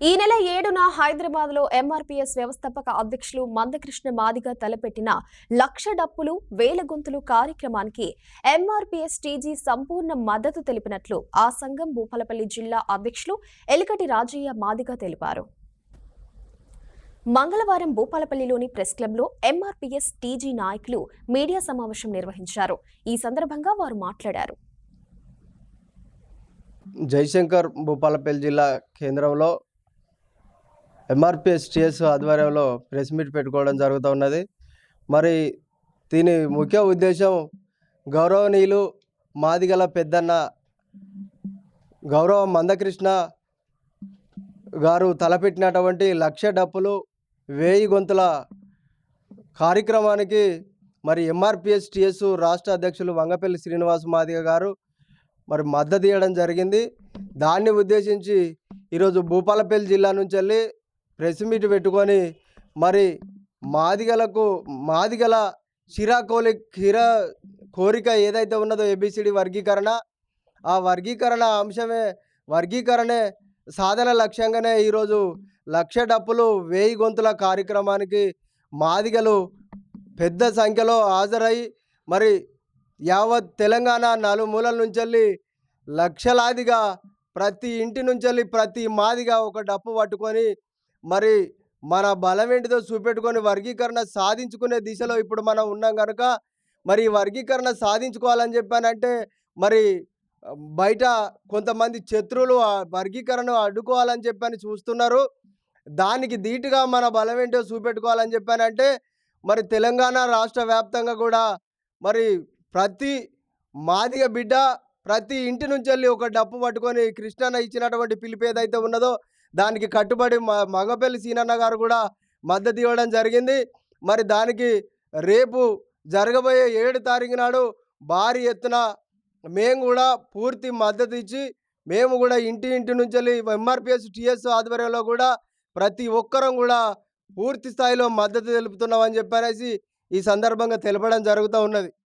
ఈ నెల ఏడున హైదరాబాద్లో ఎంఆర్పీఎస్ వ్యవస్థాపక అధ్యక్షులు మందకృష్ణ మాదిగ తలపెట్టిన లక్ష డప్పులు వేల గొంతులు కార్యక్రమానికి ఎంఆర్పీఎస్ టీజీ సంపూర్ణ మద్దతు తెలిపినట్లు ఆ సంఘం భూపాలపల్లి జిల్లా అధ్యక్షులు ఎలికటి రాజయ్య మాదిగ తెలిపారు. మంగళవారం భూపాలపల్లిలోని ప్రెస్ క్లబ్లో ఎంఆర్పీఎస్ టీజీ నాయకులు మీడియా సమావేశం నిర్వహించారు. ఈ సందర్భంగా వారు మాట్లాడారు. జయశంకర్ భూపాలపల్లి జిల్లా కేంద్రంలో ఎంఆర్పిఎస్ టిఎస్ ఆధ్వర్యంలో ప్రెస్ మీట్ పెట్టుకోవడం జరుగుతూ ఉన్నది. మరి దీని ముఖ్య ఉద్దేశం గౌరవనీయులు మాదిగల పెద్దన్న గౌరవ మందకృష్ణ గారు తలపెట్టినటువంటి లక్ష డప్పులు వేయి గొంతుల కార్యక్రమానికి మరి ఎంఆర్పిఎస్ టిఎస్ రాష్ట్ర అధ్యక్షులు వంగపల్లి శ్రీనివాస్ మాదిగ గారు మరి మద్దతు ఇవ్వడం జరిగింది. దాన్ని ఉద్దేశించి ఈరోజు భూపాలపల్లి జిల్లా నుంచి వెళ్ళి ప్రెస్ మీట్ పెట్టుకొని మరి మాదిగలకు మాదిగల చిరా కోలి చిరా కోరిక ఏదైతే ఉన్నదో ఏబిసిడి వర్గీకరణ ఆ వర్గీకరణ అంశమే వర్గీకరణే సాధన లక్ష్యంగానే ఈరోజు లక్ష డప్పులు వేయి గొంతుల కార్యక్రమానికి మాదిగలు పెద్ద సంఖ్యలో హాజరై మరి యావత్ తెలంగాణ నలుమూలల నుంచి వెళ్ళి లక్షలాదిగా ప్రతి ఇంటి నుంచి వెళ్ళి ప్రతి మాదిగా ఒక డప్పు పట్టుకొని మరి మన బలం ఏంటిదో చూపెట్టుకొని వర్గీకరణ సాధించుకునే దిశలో ఇప్పుడు మనం ఉన్నాం కనుక మరి వర్గీకరణ సాధించుకోవాలని చెప్పానంటే మరి బయట కొంతమంది శత్రువులు ఆ వర్గీకరణ అడ్డుకోవాలని చెప్పని చూస్తున్నారు. దానికి ధీటుగా మన బలం ఏంటో చూపెట్టుకోవాలని చెప్పానంటే మరి తెలంగాణ రాష్ట్ర వ్యాప్తంగా కూడా మరి ప్రతి మాదిగ బిడ్డ ప్రతి ఇంటి నుంచి వెళ్ళి ఒక డప్పు పట్టుకొని కృష్ణన్న ఇచ్చినటువంటి పిలుపు ఏదైతే ఉన్నదో దానికి కట్టుబడి మ మగపల్లి సీనన్న గారు కూడా మద్దతు ఇవ్వడం జరిగింది. మరి దానికి రేపు జరగబోయే ఏడు తారీఖు నాడు భారీ ఎత్తున మేము కూడా పూర్తి మద్దతు ఇచ్చి మేము కూడా ఇంటి ఇంటి నుంచి వెళ్ళి ఎంఆర్పిఎస్ టిఎస్ ఆధ్వర్యంలో కూడా ప్రతి ఒక్కరం కూడా పూర్తి స్థాయిలో మద్దతు తెలుపుతున్నామని చెప్పనేసి ఈ సందర్భంగా తెలపడం జరుగుతూ ఉన్నది.